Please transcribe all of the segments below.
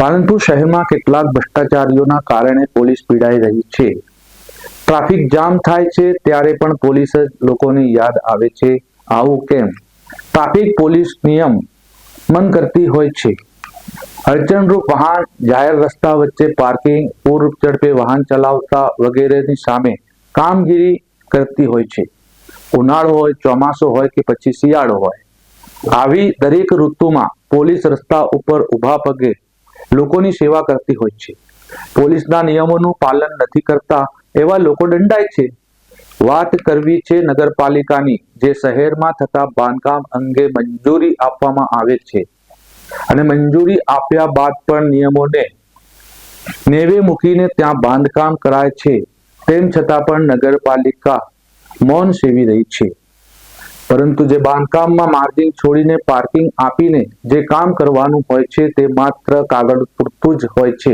પાલનપુર શહેરમાં કેટલાક ભ્રષ્ટાચારીઓના કારણે પોલીસ પીડાઈ રહી છે. ટ્રાફિક જામ થાય છે ત્યારે પણ પોલીસ જ લોકોની યાદ આવે છે. આવું કેમ? ટ્રાફિક પોલીસ નિયમ મન કરતી હોય છે. અડચણરૂપ વાહન, જાહેર રસ્તા વચ્ચે પાર્કિંગ પૂર્વ ઝડપે વાહન ચલાવતા વગેરેની સામે કામગીરી કરતી હોય છે. ઉનાળો હોય, ચોમાસો હોય કે પછી શિયાળો હોય. આવી દરેક ઋતુમાં પોલીસ રસ્તા ઉપર ઊભા પગે લોકોની સેવા કરતી હોય છે. પોલીસના નિયમોનું પાલન નથી કરતા એવા લોકો દંડાય છે. વાત કરવી છે નગરપાલિકાની, જે શહેરમાં થતા બાંધકામ અંગે મંજૂરી આપવામાં આવે છે. અને મંજૂરી આપ્યા બાદ પણ નિયમોને નેવે મૂકીને ત્યાં બાંધકામ કરાય છે. તેમ છતાં પણ નગરપાલિકા મૌન સેવી રહી છે. પરંતુ જે બાંધકામમાં માર્જિન છોડીને પાર્કિંગ આપીને જે કામ કરવાનું હોય છે તે માત્ર કાગળ પૂરતું જ હોય છે.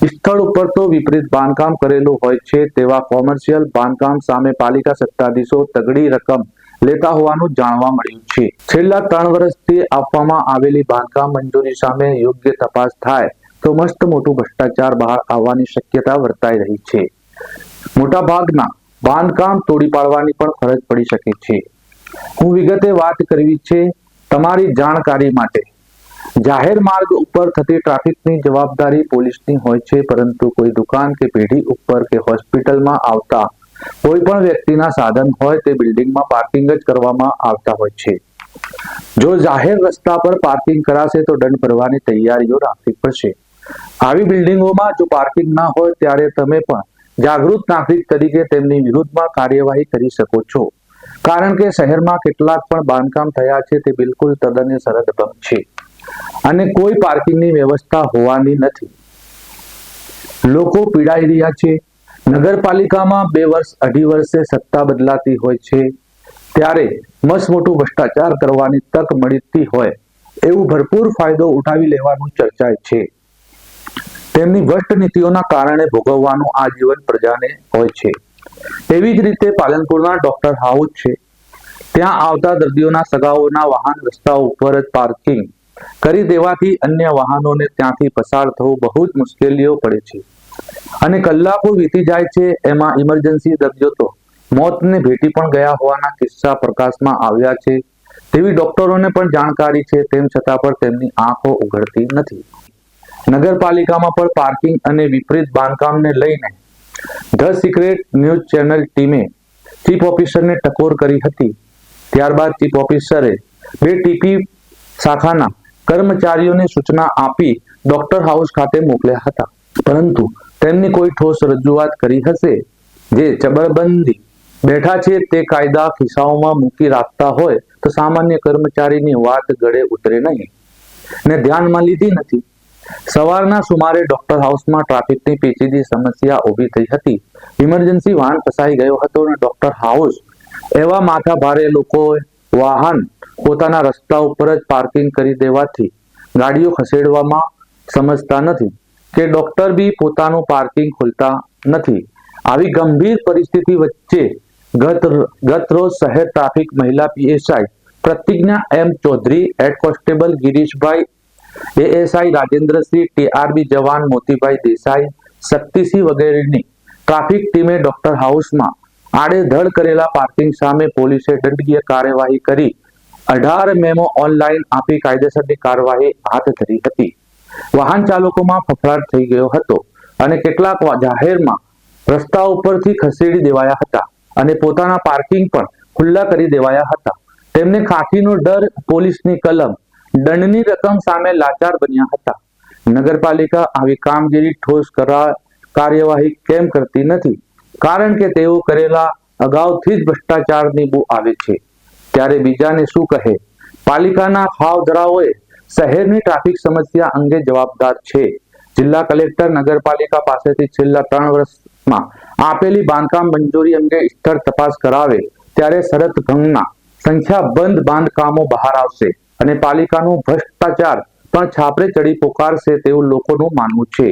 સ્થળ ઉપર તો વિપરીત બાંધકામ કરેલું હોય છે તેવા કોમર્શિયલ બાંધકામ સામે પાલિકા સત્તાધીશો તગડી રકમ લેતા હોવાનું જાણવા મળ્યું છે. છેલ્લા ત્રણ વર્ષથી આપવામાં આવેલી બાંધકામ મંજૂરી સામે યોગ્ય તપાસ થાય તો મસ્ત મોટું ભ્રષ્ટાચાર બહાર આવવાની શક્યતા વર્તાઈ રહી છે. મોટા ભાગના બાંધકામ તોડી પાડવાની પણ ફરજ પડી શકે છે. હું વિગતે વાત કરવી છે તમારી જાણકારી માટે. જાહેર માર્ગ ઉપર થતી ટ્રાફિકની જવાબદારી પોલીસની હોય છે, પરંતુ કોઈ દુકાન કે પેઢી ઉપર કે હોસ્પિટલમાં આવતા કોઈ પણ વ્યક્તિના સાધન હોય તે બિલ્ડિંગમાં પાર્કિંગ જ કરવામાં આવતા હોય છે. જો જાહેર રસ્તા પર પાર્કિંગ કરાશે તો દંડ ભરવાની તૈયારીઓ રાખવી પડશે. આવી બિલ્ડિંગોમાં જો પાર્કિંગ ના હોય ત્યારે તમે પણ જાગૃત નાગરિક તરીકે તેમની વિરુદ્ધમાં કાર્યવાહી કરી શકો છો. કારણ કે શહેરમાં કેટલાક પણ બાંધકામ થયા છે તે બિલકુલ તદ્દન ભંગ છે. અને કોઈ પાર્કિંગની વ્યવસ્થા હોવાની નથી. લોકો પીડાઈ રહ્યા છે. નગરપાલિકામાં બે વર્ષ અઢી વર્ષે સત્તા બદલાતી હોય છે. ત્યારે મસ્ત મોટું ભ્રષ્ટાચાર કરવાની તક મળતી હોય એવું ભરપૂર ફાયદો ઉઠાવી લેવાનું ચર્ચાય છે. તેમની ભ્રષ્ટ નીતિઓના કારણે ભોગવવાનું આજીવન પ્રજાને હોય છે. એવી જ રીતે પાલનપુરના ડોક્ટર હાઉસ છે. ત્યાં આવતા દર્દીઓના સગાઓના વાહન રસ્તા ઉપર જ પાર્કિંગ કરી દેવાથી અન્ય વાહનોને ત્યાંથી પસાર થવું બહુ જ મુશ્કેલીઓ પડે છે. અને કલાકો વીતી જાય છે, એમાં ઇમરજન્સી દર્દીઓ તો મોતને ભેટી પણ ગયા હોવાના કિસ્સા પ્રકાશમાં આવ્યા છે. તેવી ડોક્ટરોને પણ જાણકારી છે, તેમ છતાં પણ તેમની આંખો ઉઘડતી નથી. નગરપાલિકામાં પણ પાર્કિંગ અને વિપરીત બાંધકામને લઈને ધ સિક્રેટ ન્યૂઝ ચેનલ ટીમે ચીફ ઓફિસરને ટકોર કરી હતી. ત્યારબાદ ચીફ ઓફિસરે બે ટીપી શાખાના કર્મચારીઓને સૂચના આપી ડોક્ટર હાઉસ ખાતે મોકલ્યા હતા. પરંતુ તેમની કોઈ ઠોસ રજૂઆત કરી હશે. જે જબરબંધી બેઠા છે તે કાયદા ખિસ્સાઓમાં મૂકી રાખતા હોય તો સામાન્ય કર્મચારીની વાત ગળે ઉતરે નહીં. ને ધ્યાનમાં લીધી નથી. સવારના સુમારે ડોક્ટર હાઉસમાં ટ્રાફિકની પેચીદી સમસ્યા ઊભી થઈ હતી. ઇમરજન્સી વાહન ફસાઈ ગયો હતો અને ડોક્ટર હાઉસ એવા માથા ભારે લોકો વાહન પોતાના રસ્તા ઉપર જ પાર્કિંગ કરી દેવાથી ગાડીઓ ખસેડવામાં સમજતા નથી કે ડોક્ટર બી પોતાનું પાર્કિંગ ખોલતા નથી. આવી ગંભીર પરિસ્થિતિ વચ્ચે ગત રોજ શહેર ટ્રાફિક મહિલા PSI Pratigya M Chaudhary head constable Girishbhai ASI Rajendrasinh, TRB જવાન મોતીભાઈ દેસાઈ, શક્તિસિંહ વગેરેની ટ્રાફિક ટીમે ડોક્ટર હાઉસમાં આડેધડ કરેલા પાર્કિંગ સામે પોલીસે દંડકીય કાર્યવાહી કરી અઢાર મેમો ઓનલાઈન આપી કાયદેસરની કાર્યવાહી હાથ ધરી હતી. વાહન ચાલકોમાં ફફડાટ થઈ ગયો હતો અને કેટલાક જાહેરમાં રસ્તા ઉપરથી ખસેડી દેવાયા હતા અને પોતાના પાર્કિંગ પણ ખુલ્લા કરી દેવાયા હતા. તેમને ખાખીનો ડર, પોલીસની કલમ દંડની રકમ સામે લાચાર બન્યા હતા. નગરપાલિકા આવી કામગીરી ઠોસ કરા, કાર્યવાહી કેમ કરતી નથી? કારણ કે તેઓ કરેલા અગાઉથી જ ભ્રષ્ટાચારની બુ આવે છે. ત્યારે બીજાને શું કહે? પાલિકાના ખાવધરાઓએ શહેરની ટ્રાફિક સમસ્યા અંગે જવાબદાર છે. જિલ્લા કલેક્ટર નગરપાલિકા પાસેથી છેલ્લા ત્રણ વર્ષમાં આપેલી બાંધકામ મંજૂરી અંગે સ્થળ તપાસ કરાવે, ત્યારે શરત ભંગના સંખ્યાબંધ બાંધકામો બહાર આવશે. અને પાલિકાનો ભ્રષ્ટાચાર પણ છાપરે ચડી પોકારશે તેવું લોકોનું માનવું છે.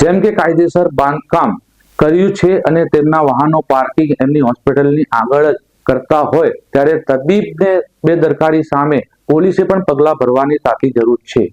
જેમ કે કાયદેસર બાંધકામ કર્યું છે અને તેમના વાહનો પાર્કિંગ એમની હોસ્પિટલની આગળ જ કરતા હોય, ત્યારે તબીબને બેદરકારી સામે પોલીસે પણ પગલાં ભરવાની તાકી જરૂર છે.